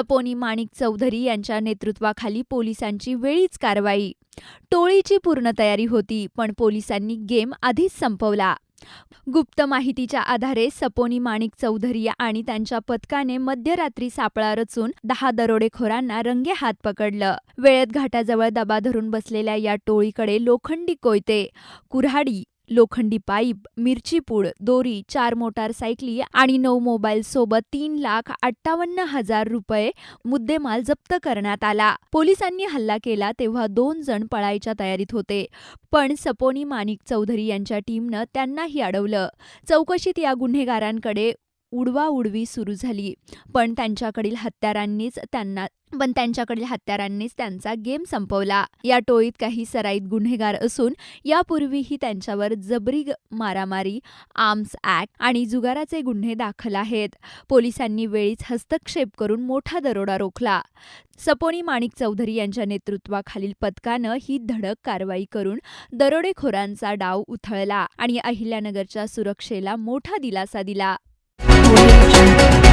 सपोनी माणिक चौधरी यांच्या नेतृत्वाखाली पोलिसांची वेळीच कारवाई. टोळीची पूर्ण तयारी होती पण पोलिसांनी गेम आधीच संपवला. गुप्त माहितीच्या आधारे सपोनी माणिक चौधरी आणि त्यांच्या पथकाने मध्यरात्री सापळा रचून दहा दरोडेखोरांना रंगे हात पकडलं. वेळेत घाटाजवळ दबा धरून बसलेल्या या टोळीकडे लोखंडी कोयते कुऱ्हाडी लोखंडी पाईप मिरचीपूड दोरी चार मोटारसायकली आणि नऊ मोबाईल सोबत तीन लाख अठ्ठावन्न हजार रुपये मुद्देमाल जप्त करण्यात आला. पोलिसांनी हल्ला केला तेव्हा दोन जण पळायच्या तयारीत होते. पण सपोनी माणिक चौधरी यांच्या टीमनं त्यांनाही अडवलं. चौकशीत या गुन्हेगारांकडे उडवाउडवी सुरू झाली. पण त्यांच्याकडील हत्यारांनीच त्यांना पण त्यांच्याकडील हत्यारांनीच त्यांचा गेम संपवला. या टोळीत काही सराईत गुन्हेगार असून यापूर्वीही त्यांच्यावर जबरी मारामारी आर्म्स ऍक्ट आणि जुगाराचे गुन्हे दाखल आहेत. पोलिसांनी वेळीच हस्तक्षेप करून मोठा दरोडा रोखला. सपोनी माणिक चौधरी यांच्या नेतृत्वाखालील पथकानं ही धडक कारवाई करून दरोडेखोरांचा डाव उथळला आणि अहिल्यानगरच्या सुरक्षेला मोठा दिलासा दिला. 我也不